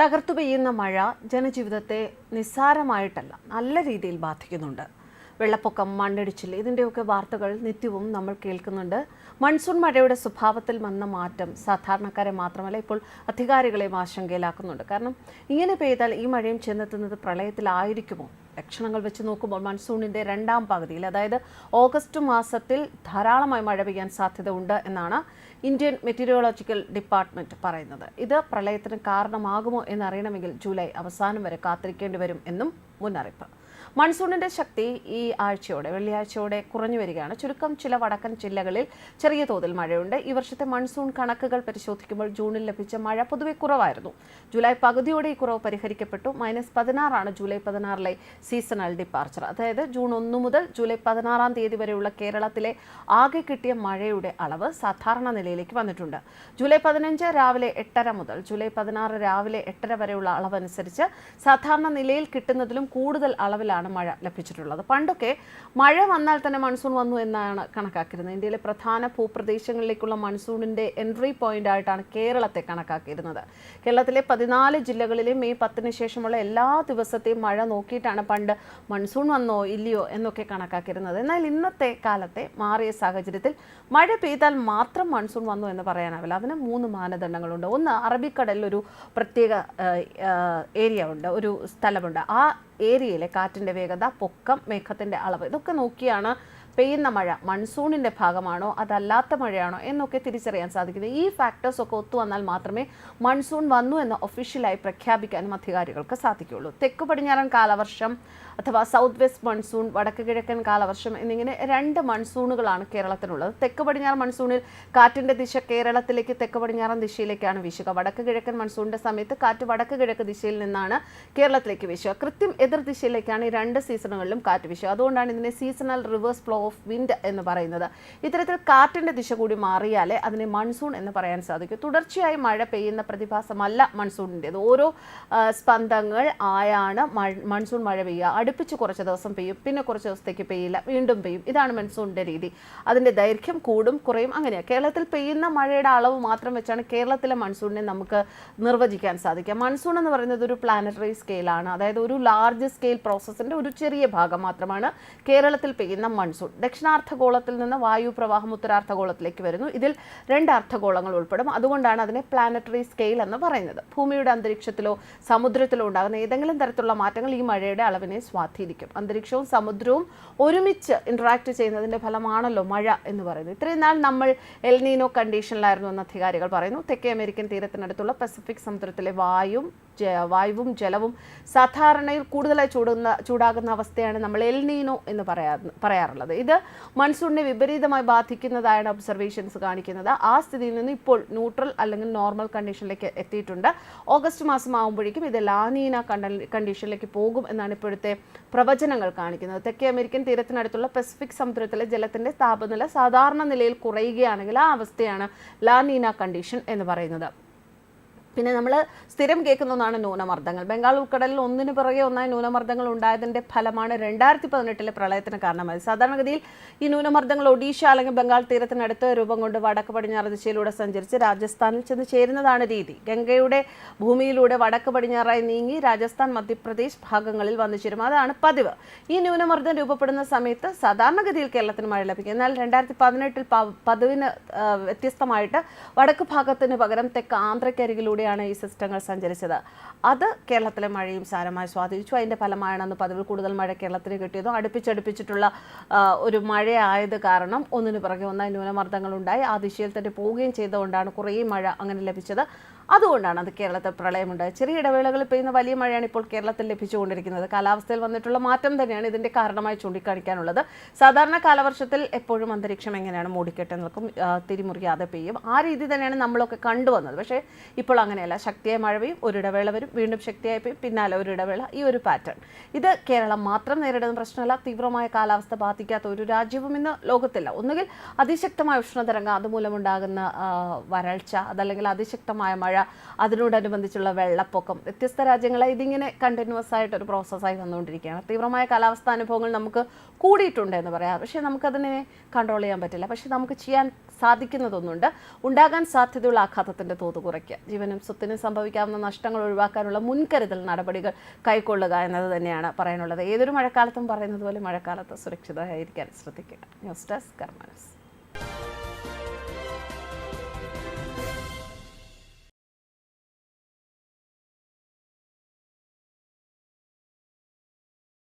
തകർത്തു പെയ്യുന്ന മഴ ജനജീവിതത്തെ നിസ്സാരമായിട്ടല്ല നല്ല രീതിയിൽ ബാധിക്കുന്നുണ്ട്. വെള്ളപ്പൊക്കം മണ്ണിടിച്ചിൽ ഇതിന്റെയൊക്കെ വാർത്തകൾ നിത്യവും നമ്മൾ കേൾക്കുന്നുണ്ട്. മൺസൂൺ മഴയുടെ സ്വഭാവത്തിൽ വന്ന മാറ്റം സാധാരണക്കാരെ മാത്രമല്ല ഇപ്പോൾ അധികാരികളെയും ആശങ്കയിലാക്കുന്നുണ്ട്. കാരണം ഇങ്ങനെ പെയ്താൽ ഈ മഴയും ചെന്നെത്തുന്നത് പ്രളയത്തിലായിരിക്കുമോ? ലക്ഷണങ്ങൾ വെച്ച് നോക്കുമ്പോൾ മൺസൂണിന്റെ രണ്ടാം പകുതിയിൽ അതായത് ഓഗസ്റ്റ് മാസത്തിൽ ധാരാളമായി മഴ പെയ്യാൻ സാധ്യത ഉണ്ട് എന്നാണ് ഇന്ത്യൻ മെറ്റീരിയോളജിക്കൽ ഡിപ്പാർട്ട്മെന്റ് പറയുന്നത്. ഇത് പ്രളയത്തിന് കാരണമാകുമോ എന്നറിയണമെങ്കിൽ ജൂലൈ അവസാനം വരെ കാത്തിരിക്കേണ്ടി വരും എന്നും മുന്നറിയിപ്പ്. മൺസൂണിന്റെ ശക്തി ഈ ആഴ്ചയോടെ വെള്ളിയാഴ്ചയോടെ കുറഞ്ഞു വരികയാണ്. ചുരുക്കം ചില വടക്കൻ ജില്ലകളിൽ ചെറിയ തോതിൽ മഴയുണ്ട്. ഈ വർഷത്തെ മൺസൂൺ കണക്കുകൾ പരിശോധിക്കുമ്പോൾ ജൂണിൽ ലഭിച്ച മഴ പൊതുവെ കുറവായിരുന്നു. ജൂലൈ പകുതിയോടെ ഈ കുറവ് പരിഹരിക്കപ്പെട്ടു. മൈനസ് പതിനാറാണ് ജൂലൈ പതിനാറിലെ സീസണൽ ഡിപ്പാർച്ചർ. അതായത് ജൂൺ ഒന്ന് മുതൽ ജൂലൈ പതിനാറാം തീയതി വരെയുള്ള കേരളത്തിലെ ആകെ കിട്ടിയ മഴയുടെ അളവ് സാധാരണ നിലയിലേക്ക് വന്നിട്ടുണ്ട്. ജൂലൈ പതിനഞ്ച് രാവിലെ എട്ടര മുതൽ ജൂലൈ പതിനാറ് രാവിലെ എട്ടര വരെയുള്ള അളവനുസരിച്ച് സാധാരണ നിലയിൽ കിട്ടുന്നതിലും കൂടുതൽ അളവിലാണ് മഴ ലഭിച്ചിട്ടുള്ളത്. പണ്ടൊക്കെ മഴ വന്നാൽ തന്നെ മൺസൂൺ വന്നു എന്നാണ് കണക്കാക്കിയിരുന്നത്. ഇന്ത്യയിലെ പ്രധാന ഭൂപ്രദേശങ്ങളിലേക്കുള്ള മൺസൂണിന്റെ എൻട്രി പോയിന്റ് ആയിട്ടാണ് കേരളത്തെ കണക്കാക്കിയിരുന്നത്. കേരളത്തിലെ പതിനാല് ജില്ലകളിലെ മെയ് പത്തിന് ശേഷമുള്ള എല്ലാ ദിവസത്തെയും മഴ നോക്കിയിട്ടാണ് പണ്ട് മൺസൂൺ വന്നോ ഇല്ലയോ എന്നൊക്കെ കണക്കാക്കിയിരുന്നത്. എന്നാൽ ഇന്നത്തെ കാലത്തെ മാറിയ സാഹചര്യത്തിൽ മഴ പെയ്താൽ മാത്രം മൺസൂൺ വന്നു എന്ന് പറയാനാവില്ല. അതിന് മൂന്ന് മാനദണ്ഡങ്ങളുണ്ട്. ഒന്ന് അറബിക്കടലിൽ ഒരു പ്രത്യേക ഏരിയ ഉണ്ട്. ഒരു സ്ഥലമുണ്ട്. ആ ഏരിയയിലെ കാറ്റിന്റെ വേഗത പൊക്കം മേഘത്തിന്റെ അളവ് ഇതൊക്കെ നോക്കിയാണ് പെയ്യുന്ന മഴ മൺസൂണിന്റെ ഭാഗമാണോ അതല്ലാത്ത മഴയാണോ എന്നൊക്കെ തിരിച്ചറിയാൻ സാധിക്കുന്നത് ഈ ഫാക്ടേഴ്സ് ഒക്കെ ഒത്തു വന്നാൽ മാത്രമേ മൺസൂൺ വന്നു എന്ന് ഒഫീഷ്യലായി പ്രഖ്യാപിക്കാനും അധികാരികൾക്ക് സാധിക്കുകയുള്ളൂ. തെക്ക് പടിഞ്ഞാറൻ കാലവർഷം അഥവാ സൗത്ത് വെസ്റ്റ് മൺസൂൺ വടക്ക് കിഴക്കൻ കാലവർഷം എന്നിങ്ങനെ രണ്ട് മൺസൂണുകളാണ് കേരളത്തിനുള്ളത് തെക്ക് പടിഞ്ഞാറൻ മൺസൂണിൽ കാറ്റിന്റെ ദിശ കേരളത്തിലേക്ക് തെക്ക് പടിഞ്ഞാറൻ ദിശയിലേക്കാണ് വീശുക. വടക്ക് കിഴക്കൻ മൺസൂണിന്റെ സമയത്ത് കാറ്റ് വടക്ക് കിഴക്ക് ദിശയിൽ നിന്നാണ് കേരളത്തിലേക്ക് വീശുക. കൃത്യം എതിർ ദിശയിലേക്കാണ് ഈ രണ്ട് സീസണുകളിലും കാറ്റ് വീശുക. അതുകൊണ്ടാണ് ഇതിനെ seasonal reverse flow of wind എന്ന് പറയുന്നത്. ഇത്തരത്തിൽ കാറ്റിന്റെ ദിശ കൂടി മാറിയാലേ അതിനെ മൺസൂൺ എന്ന് പറയാൻ സാധിക്കും. തുടർച്ചയായി മഴ പെയ്യുന്ന പ്രതിഭാസമല്ല മൺസൂണിന്റേത് ഓരോ സ്പന്ദങ്ങൾ ആയാണ് മൺസൂൺ മഴ പെയ്യുക. അടുപ്പിച്ച് കുറച്ച് ദിവസം പെയ്യും. പിന്നെ കുറച്ച് ദിവസത്തേക്ക് പെയ്യില്ല. വീണ്ടും പെയ്യും. ഇതാണ് മൺസൂണിന്റെ രീതി. അതിന്റെ ദൈർഘ്യം കൂടും കുറയും. അങ്ങനെയാണ് കേരളത്തിൽ പെയ്യുന്ന മഴയുടെ അളവ് മാത്രം വെച്ചാണ് കേരളത്തിലെ മൺസൂണിനെ നമുക്ക് നിർവചിക്കാൻ സാധിക്കുക. മൺസൂൺ എന്ന് പറയുന്നത് ഒരു പ്ലാനറ്ററി സ്കെയിലാണ്. അതായത് ഒരു ലാർജ് സ്കെയിൽ പ്രോസസ്സിന്റെ ഒരു ചെറിയ ഭാഗം മാത്രമാണ് കേരളത്തിൽ പെയ്യുന്ന മൺസൂൺ. ദക്ഷിണാർദ്ധഗോളത്തിൽ നിന്ന് വായു പ്രവാഹം ഉത്തരാർദ്ധഗോളത്തിലേക്ക് വരുന്നു. ഇതിൽ രണ്ട് അർദ്ധഗോളങ്ങൾ ഉൾപ്പെടും. അതുകൊണ്ടാണ് അതിനെ പ്ലാനറ്ററി സ്കെയിൽ എന്ന് പറയുന്നത്. ഭൂമിയുടെ അന്തരീക്ഷത്തിലോ സമുദ്രത്തിലോ ഉണ്ടാകുന്ന ഏതെങ്കിലും തരത്തിലുള്ള മാറ്റങ്ങൾ ഈ മഴയുടെ അളവിനെ സ്വാധീനിക്കും. അന്തരീക്ഷവും സമുദ്രവും ഒരുമിച്ച് ഇന്ററാക്ട് ചെയ്യുന്നതിന്റെ ഫലമാണല്ലോ മഴ എന്ന് പറയുന്നത്. ഇത്രയും നാൾ നമ്മൾ എൽനീനോ കണ്ടീഷനിലായിരുന്നു എന്ന് അധികാരികൾ പറയുന്നു. തെക്കേ അമേരിക്കൻ തീരത്തിനടുത്തുള്ള പസഫിക് സമുദ്രത്തിലെ വായും വായുവും ജലവും സാധാരണയിൽ കൂടുതലായി ചൂടുന്ന ചൂടാകുന്ന അവസ്ഥയാണ് നമ്മൾ എൽനീനോ എന്ന് പറയാ പറയാറുള്ളത്. ഇത് മൺസൂണിനെ വിപരീതമായി ബാധിക്കുന്നതായാണ് ഒബ്സർവേഷൻസ് കാണിക്കുന്നത്. ആ സ്ഥിതിയിൽ നിന്ന് ഇപ്പോൾ ന്യൂട്രൽ അല്ലെങ്കിൽ നോർമൽ കണ്ടീഷനിലേക്ക് എത്തിയിട്ടുണ്ട്. ഓഗസ്റ്റ് മാസം ആകുമ്പോഴേക്കും ഇത് ലാനീന കണ്ട- കണ്ടീഷനിലേക്ക് പോകും എന്നാണ് ഇപ്പോഴത്തെ പ്രവചനങ്ങൾ കാണിക്കുന്നത്. തെക്കേ അമേരിക്കൻ തീരത്തിനടുത്തുള്ള പസഫിക് സമുദ്രത്തിലെ ജലത്തിന്റെ താപനില സാധാരണ നിലയിൽ കുറയുകയാണെങ്കിൽ ആ അവസ്ഥയാണ് ലാനീന കണ്ടീഷൻ എന്ന് പറയുന്നത്. പിന്നെ നമ്മൾ സ്ഥിരം കേൾക്കുന്ന ഒന്നാണ് ന്യൂനമർദ്ദങ്ങൾ. ബംഗാൾ ഉൾക്കടലിൽ ഒന്നിന് പിറകെ ഒന്നായി ന്യൂനമർദ്ദങ്ങൾ ഉണ്ടായതിന്റെ ഫലമാണ് രണ്ടായിരത്തി പതിനെട്ടിലെ പ്രളയത്തിന് കാരണമായത്. സാധാരണഗതിയിൽ ഈ ന്യൂനമർദ്ദങ്ങൾ ഒഡീഷ അല്ലെങ്കിൽ ബംഗാൾ തീരത്തിനടുത്ത് രൂപം കൊണ്ട് വടക്ക് പടിഞ്ഞാറ് ദിശയിലൂടെ സഞ്ചരിച്ച് രാജസ്ഥാനിൽ ചെന്ന് ചേരുന്നതാണ് രീതി. ഗംഗയുടെ ഭൂമിയിലൂടെ വടക്ക് പടിഞ്ഞാറായി നീങ്ങി രാജസ്ഥാൻ മധ്യപ്രദേശ് ഭാഗങ്ങളിൽ വന്നു ചേരും. അതാണ് പതിവ്. ഈ ന്യൂനമർദ്ദം രൂപപ്പെടുന്ന സമയത്ത് സാധാരണഗതിയിൽ കേരളത്തിന് മഴ ലഭിക്കും. എന്നാൽ രണ്ടായിരത്തി പതിനെട്ടിൽ പതിവിന് വ്യത്യസ്തമായിട്ട് വടക്ക് ഭാഗത്തിന് പകരം തെക്ക് ആന്ധ്രക്കരികിലൂടെയാണ് ഈ സിസ്റ്റങ്ങൾ സഞ്ചരിച്ചത്. അത് കേരളത്തിലെ മഴയും സാരമായി സ്വാധീനിച്ചു. അതിന്റെ ഫലമായാണ് അന്ന് പതിവിൽ കൂടുതൽ മഴ കേരളത്തിന് കിട്ടിയതും. അടുപ്പിച്ചടുപ്പിച്ചിട്ടുള്ള ഒരു മഴയായത് കാരണം ഒന്നിനു പിറകെ ഒന്നായി ന്യൂനമർദ്ദങ്ങൾ ഉണ്ടായി ആ ദിശയിൽ തന്നെ പോവുകയും ചെയ്തുകൊണ്ടാണ് കുറേ മഴ അങ്ങനെ ലഭിച്ചത്. അതുകൊണ്ടാണ് അത് കേരളത്തിൽ പ്രളയമുണ്ടായത് ചെറിയ ഇടവേളകളിൽ പെയ്യുന്ന വലിയ മഴയാണ് ഇപ്പോൾ കേരളത്തിൽ ലഭിച്ചുകൊണ്ടിരിക്കുന്നത്. കാലാവസ്ഥയിൽ വന്നിട്ടുള്ള മാറ്റം തന്നെയാണ് ഇതിന്റെ കാരണമായി ചൂണ്ടിക്കാണിക്കാനുള്ളത്. സാധാരണ കാലവർഷത്തിൽ എപ്പോഴും അന്തരീക്ഷം എങ്ങനെയാണ് മൂടിക്കെട്ട് നിൽക്കും തിരിമുറിയാതെ പെയ്യും. ആ രീതി തന്നെയാണ് നമ്മളൊക്കെ കണ്ടുവന്നത്. പക്ഷേ ഇപ്പോൾ അങ്ങനെയല്ല. ശക്തിയായ മഴ പെയ്യും ഒരിടവേള വരും വീണ്ടും ശക്തിയായി പെയ്യും പിന്നാലെ ഒരിടവേള ഈ ഒരു പാറ്റേൺ. ഇത് കേരളം മാത്രം നേരിടുന്ന പ്രശ്നമല്ല. തീവ്രമായ കാലാവസ്ഥ ബാധിക്കാത്ത ഒരു രാജ്യവും ഇന്ന് ലോകത്തില്ല. ഒന്നുകിൽ അതിശക്തമായ ഉഷ്ണതരംഗം അതുമൂലമുണ്ടാകുന്ന വരൾച്ച അതല്ലെങ്കിൽ അതിശക്തമായ മഴ മഴ അതിനോടനുബന്ധിച്ചുള്ള വെള്ളപ്പൊക്കം. വ്യത്യസ്ത രാജ്യങ്ങളെ ഇതിങ്ങനെ കണ്ടിന്യൂസ് ആയിട്ട് ഒരു പ്രോസസ്സായി വന്നുകൊണ്ടിരിക്കുകയാണ്. തീവ്രമായ കാലാവസ്ഥാ അനുഭവങ്ങൾ നമുക്ക് കൂടിയിട്ടുണ്ട് എന്ന് പറയാം. പക്ഷേ നമുക്കതിനെ കൺട്രോൾ ചെയ്യാൻ പറ്റില്ല. പക്ഷേ നമുക്ക് ചെയ്യാൻ സാധിക്കുന്നതൊന്നുണ്ട്. ഉണ്ടാകാൻ സാധ്യതയുള്ള ആഘാതത്തിന്റെ തോത് കുറയ്ക്കുക. ജീവനും സ്വത്തിനും സംഭവിക്കാവുന്ന നഷ്ടങ്ങൾ ഒഴിവാക്കാനുള്ള മുൻകരുതൽ നടപടികൾ കൈക്കൊള്ളുക എന്നത് തന്നെയാണ് പറയാനുള്ളത്. ഏതൊരു മഴക്കാലത്തും പറയുന്നത് പോലെ മഴക്കാലത്ത് സുരക്ഷിതരായിരിക്കാൻ ശ്രദ്ധിക്കുക. News desk കർമാനസ്